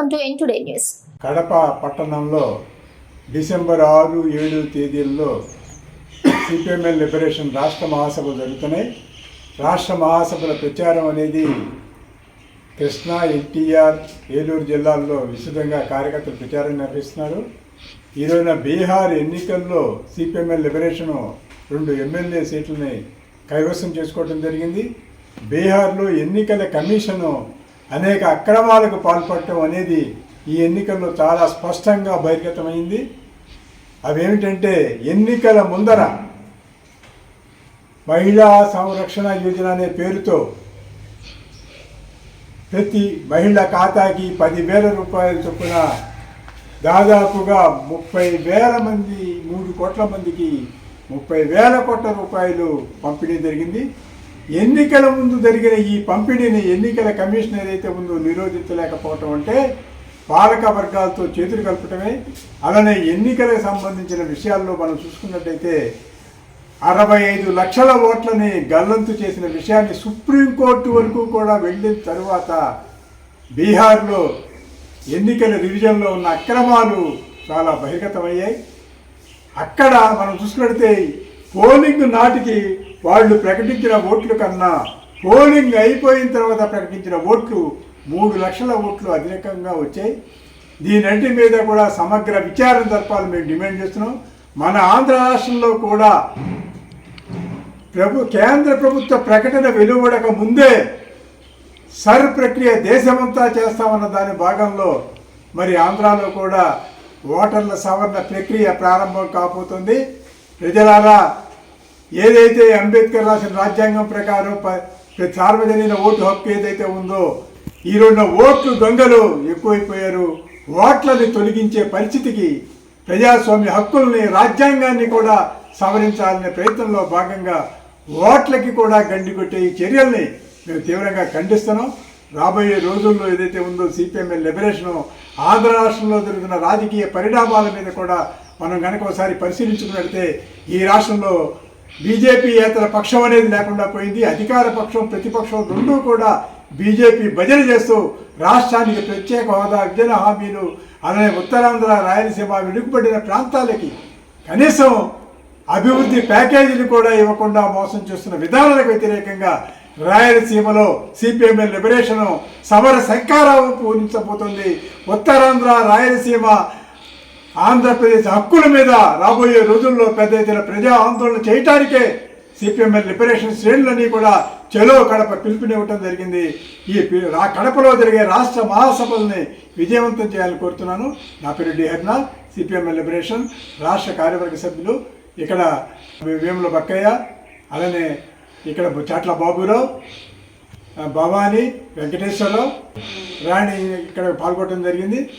ఎన్ today news Kadapa పట్టణంలో December ఆరు ఏడు తేదీల్లో సిపిఎంఎల్ లిబరేషన్ రాష్ట్ర మహాసభలు జరుగుతున్నాయి. రాష్ట్ర మహాసభల ప్రచారం అనేది కృష్ణా ఎన్టీఆర్ ఏలూరు జిల్లాల్లో విస్తృతంగా కార్యకర్తలు ప్రచారం నిర్వహిస్తున్నారు. ఈరోజున బీహార్ ఎన్నికల్లో సిపిఎంఎల్ లిబరేషను రెండు ఎమ్మెల్యే సీట్లని కైవసం చేసుకోవడం జరిగింది. బీహార్లో ఎన్నికల కమిషను అనేక అక్రమాలకు పాల్పడటం అనేది ఈ ఎన్నికల్లో చాలా స్పష్టంగా బహిర్గతమైంది. అవేమిటంటే ఎన్నికల ముందర మహిళా సంరక్షణ యోజన అనే పేరుతో ప్రతి మహిళ ఖాతాకి పదివేల రూపాయల చొప్పున దాదాపుగా ముప్పై వేల మంది మూడు కోట్ల మందికి ముప్పై వేల కోట్ల రూపాయలు పంపిణీ జరిగింది. ఎన్నికల ముందు జరిగిన ఈ పంపిణీని ఎన్నికల కమిషన్ ఏదైతే ఉందో నిరోధించలేకపోవటం అంటే పాలక వర్గాలతో చేతులు కలపటమే. అలానే ఎన్నికలకు సంబంధించిన విషయాల్లో మనం చూసుకున్నట్టయితే అరవై ఐదు లక్షల ఓట్లని గల్లంతు చేసిన విషయాన్ని సుప్రీంకోర్టు వరకు కూడా వెళ్ళిన తరువాత బీహార్లో ఎన్నికల రివిజన్లో ఉన్న అక్రమాలు చాలా బహిర్గతమయ్యాయి. అక్కడ మనం చూసుకుంటే పోలింగ్ నాటికి వాళ్ళు ప్రకటించిన ఓట్ల కన్నా పోలింగ్ అయిపోయిన తర్వాత ప్రకటించిన ఓట్లు మూడు లక్షల ఓట్లు అధికంగా వచ్చాయి. దీనంటి మీద కూడా సమగ్ర విచారణ జరపాలని మేము డిమాండ్ చేస్తున్నాం. మన ఆంధ్ర రాష్ట్రంలో కూడా ప్రభు కేంద్ర ప్రభుత్వ ప్రకటన వెలువడక ముందే సర్ ప్రక్రియ దేశమంతా చేస్తామన్న దాని భాగంలో మరి ఆంధ్రాలో కూడా ఓటర్ల సవరణ ప్రక్రియ ప్రారంభం కాబోతుంది. ప్రజలారా ఏదైతే అంబేద్కర్ రాసిన రాజ్యాంగం ప్రకారం ప్రతి సార్వజనీన ఓటు హక్కు ఏదైతే ఉందో ఈ రెండు ఓట్లు దొంగలు ఎక్కువైపోయారు. ఓట్లని తొలగించే పరిస్థితికి ప్రజాస్వామ్య హక్కుల్ని రాజ్యాంగాన్ని కూడా సవరించాలనే ప్రయత్నంలో భాగంగా ఓట్లకి కూడా గండి కొట్టే ఈ చర్యల్ని మేము తీవ్రంగా ఖండిస్తున్నాం. రాబోయే రోజుల్లో ఏదైతే ఉందో సిపిఎంఎల్ లిబరేషను ఆంధ్ర రాష్ట్రంలో జరుగుతున్న రాజకీయ పరిణామాల మీద కూడా మనం కనుక ఒకసారి పరిశీలించుకున్నట్లయితే ఈ రాష్ట్రంలో బీజేపీ ఏతర పక్షం అనేది లేకుండా పోయింది. అధికార పక్షం ప్రతిపక్షం రెండూ కూడా బీజేపీ భజన చేస్తూ రాష్ట్రానికి ప్రత్యేక హోదా విభజన హామీలు అలానే ఉత్తరాంధ్ర రాయలసీమ వెనుకబడిన ప్రాంతాలకి కనీసం అభివృద్ధి ప్యాకేజీలు కూడా ఇవ్వకుండా మోసం చేస్తున్న విధానాలకు వ్యతిరేకంగా రాయలసీమలో సిపిఎంఎల్ లిబరేషన్ సమర సంకారం పూరించబోతుంది. ఉత్తరాంధ్ర రాయలసీమ ఆంధ్రప్రదేశ్ హక్కుల మీద రాబోయే రోజుల్లో పెద్ద ఎత్తున ప్రజా ఆందోళన చేయటానికే సిపిఎంఎల్ లిబరేషన్ శ్రేణులన్నీ కూడా చెలో కడప పిలుపునివ్వటం జరిగింది. ఈ పి- కడపలో జరిగే రాష్ట్ర మహాసభల్ని విజయవంతం చేయాలని కోరుతున్నాను. నా పేరు డి హర్నాథ్ సిపిఎంఎల్ లిబరేషన్ రాష్ట్ర కార్యవర్గ సభ్యులు. ఇక్కడ వేముల బక్కయ్య అలానే ఇక్కడ చాట్ల బాబురావు భవానీ వెంకటేశ్వరరావు రాణి ఇక్కడ పాల్గొనడం జరిగింది.